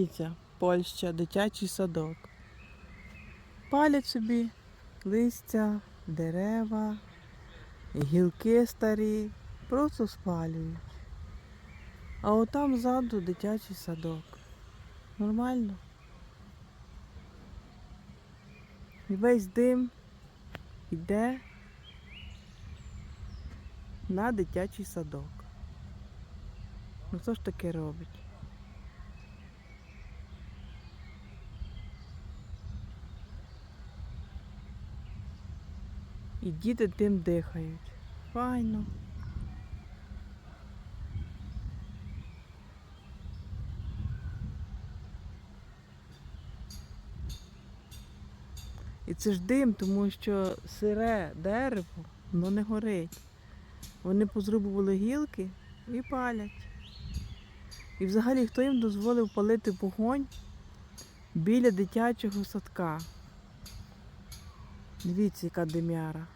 Дивіться, Польща, дитячий садок. Палять собі листя, дерева, гілки старі, просто спалюють. А отам ззаду дитячий садок. Нормально. І весь дим йде на дитячий садок. Ну хто ж таке робить? І діти тим дихають. Файно. І це ж дим, тому що сире дерево, воно не горить. Вони позрубували гілки і палять. І взагалі хто їм дозволив палити вогонь біля дитячого садка? Дивіться, яка димяра.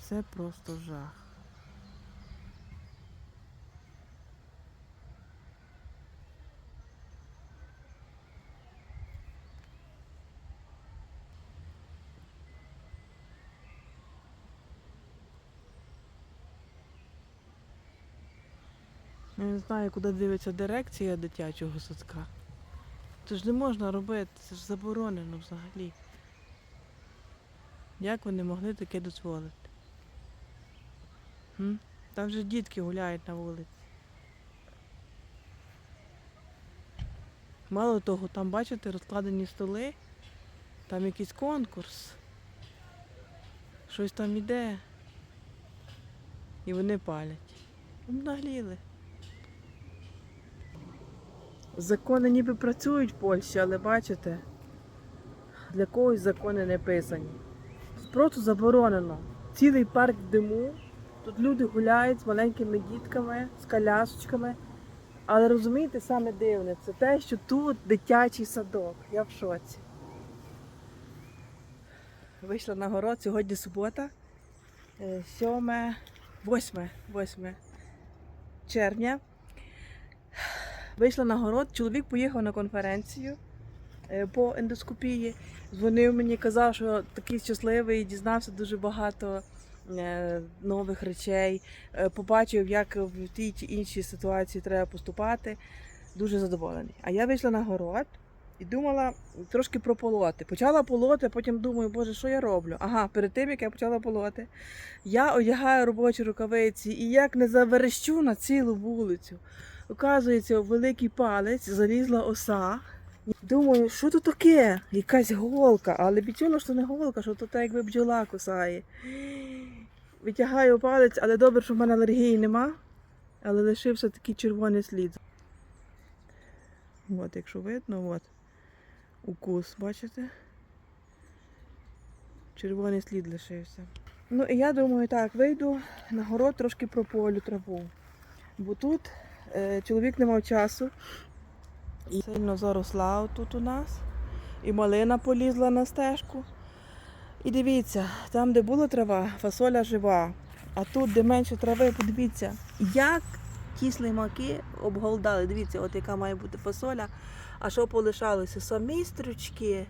Це просто жах. Я не знаю, куди дивиться дирекція дитячого садка. Це ж не можна робити, це ж заборонено взагалі. Як вони могли таке дозволити? М? Там же дітки гуляють на вулиці. Мало того, там, бачите, розкладені столи, там якийсь конкурс. Щось там іде. І вони палять. Обнагліли. Закони ніби працюють в Польщі, але бачите, для когось закони не писані. Просто заборонено. Цілий парк диму. Тут люди гуляють з маленькими дітками, з колясочками. Але розумієте, саме дивне, це те, що тут дитячий садок. Я в шоці. Вийшла на город, сьогодні субота, е, 7, 8, 8 червня. Вийшла на город, чоловік поїхав на конференцію е, по ендоскопії. Дзвонив мені, казав, що такий щасливий, дізнався дуже багато е, нових речей. Е, Побачив, як в тій чи іншій ситуації треба поступати. Дуже задоволений. А я вийшла на город і думала трошки прополоти. Почала полоти, потім думаю, боже, що я роблю? Ага, перед тим як я почала полоти, я одягаю робочі рукавиці і як не заверещу на цілу вулицю. Оказується, у великий палець залізла оса. Думаю, що тут таке? Якась голка, але відчула, що не голка, що то так якби бджола кусає. Витягаю палець, але добре, що в мене алергії нема, але лишився такий червоний слід. От, якщо видно, от укус, бачите? Червоний слід лишився. Ну і я думаю, так, вийду на город трошки прополю траву. Бо тут чоловік не мав часу. І сильно заросла тут у нас. І малина полізла на стежку. І дивіться, там, де була трава, фасоля жива. А тут, де менше трави, подивіться, як ті слимаки обголдали. Дивіться, от яка має бути фасоля. А що полишалося? Самі стрючки.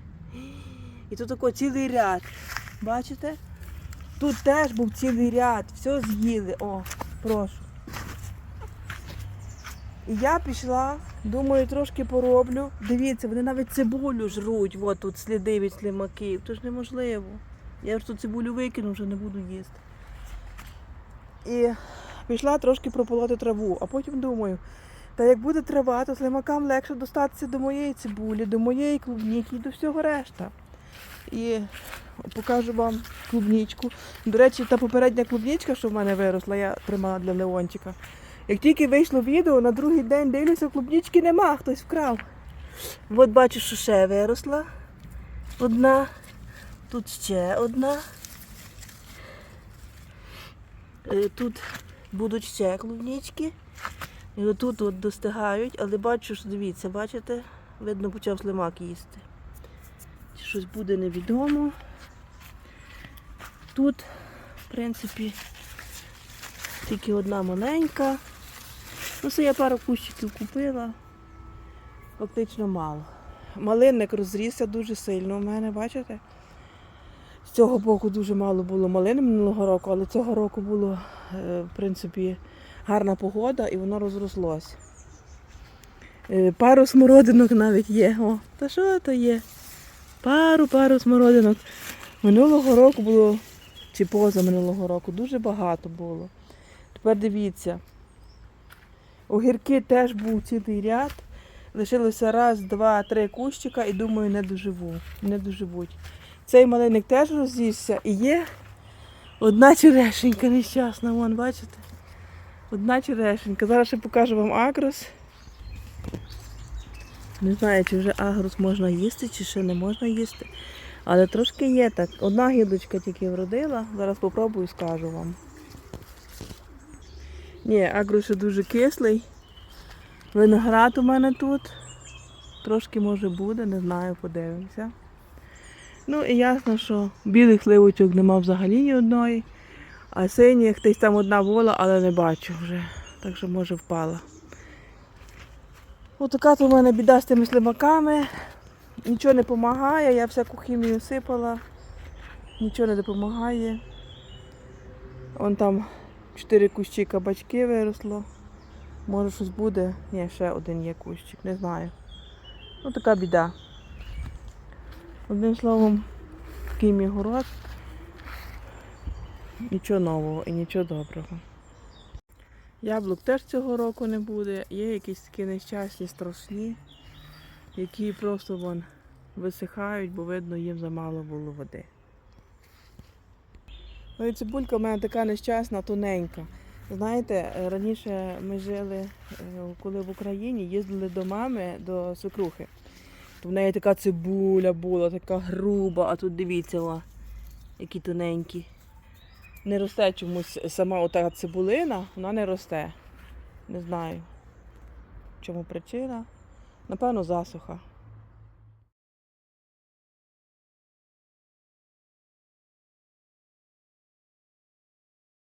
І тут тако цілий ряд. Бачите? Тут теж був цілий ряд. Все з'їли. О, прошу. І я пішла, думаю, трошки пороблю. Дивіться, вони навіть цибулю жруть. От тут сліди від слимаків. То ж неможливо. Я ж ту цибулю викину, вже не буду їсти. І пішла трошки прополоти траву, а потім думаю, та як буде трава, то слимакам легше достатися до моєї цибулі, до моєї клубніки і до всього решта. І покажу вам клубнічку. До речі, та попередня клубнічка, що в мене виросла, я тримала для Леончика. Як тільки вийшло відео, на другий день дивлюся, клубнічки нема, хтось вкрав. От бачу, що ще виросла. Одна. Тут ще одна. Е, Тут будуть ще клубнічки. І отут от достигають, але бачу, що дивіться, бачите, видно, почав слимак їсти. Чи щось буде невідомо. Тут, в принципі, тільки одна маленька. Ну, це я пару кущиків купила. Фактично мало. Малинник розрісся дуже сильно у мене, бачите? З цього боку дуже мало було малини минулого року, але цього року було, е, в принципі, гарна погода і воно розрослось. Е, Пару смородинок навіть є. О, та що то є? Пару, пару смородинок. Минулого року було, чи поза минулого року, дуже багато було. Тепер дивіться. Огірки теж був цілий ряд. Лишилося раз, два, три кущика і думаю, не доживу. Не доживуть. Цей малиник теж розрісся і є одна черешенька нещасна, вон, бачите? Одна черешенька. Зараз ще покажу вам агрос. Не знаю, чи вже агрос можна їсти, чи ще не можна їсти. Але трошки є так. Одна гілочка тільки вродила. Зараз попробую скажу вам. Ні, ще дуже кислий. Виноград у мене тут. Трошки може буде, не знаю, подивимося. Ну і ясно, що білих сливочок нема взагалі ні одної, а синіх десь там одна була, але не бачу вже. Так що може впала. Отака то в мене біда з тими слимаками. Нічого не допомагає, я всяку хімію сипала, нічого не допомагає. Вон там чотири кущі кабачки виросло. Може щось буде. Ні, ще один є кущик, не знаю. Ну така біда. Одним словом, такий мій город. Нічого нового і нічого доброго. Яблук теж цього року не буде. Є якісь такі нещасні, страшні, які просто вон висихають, бо видно їм замало було води. Ну цибулька в мене така нещасна, тоненька. Знаєте, е, раніше ми жили, е, коли в Україні, їздили до мами, до свекрухи. То в неї така цибуля була, така груба, а тут дивіться, які тоненькі. Не росте чомусь сама ота цибулина, вона не росте. Не знаю, в чому причина. Напевно, засуха.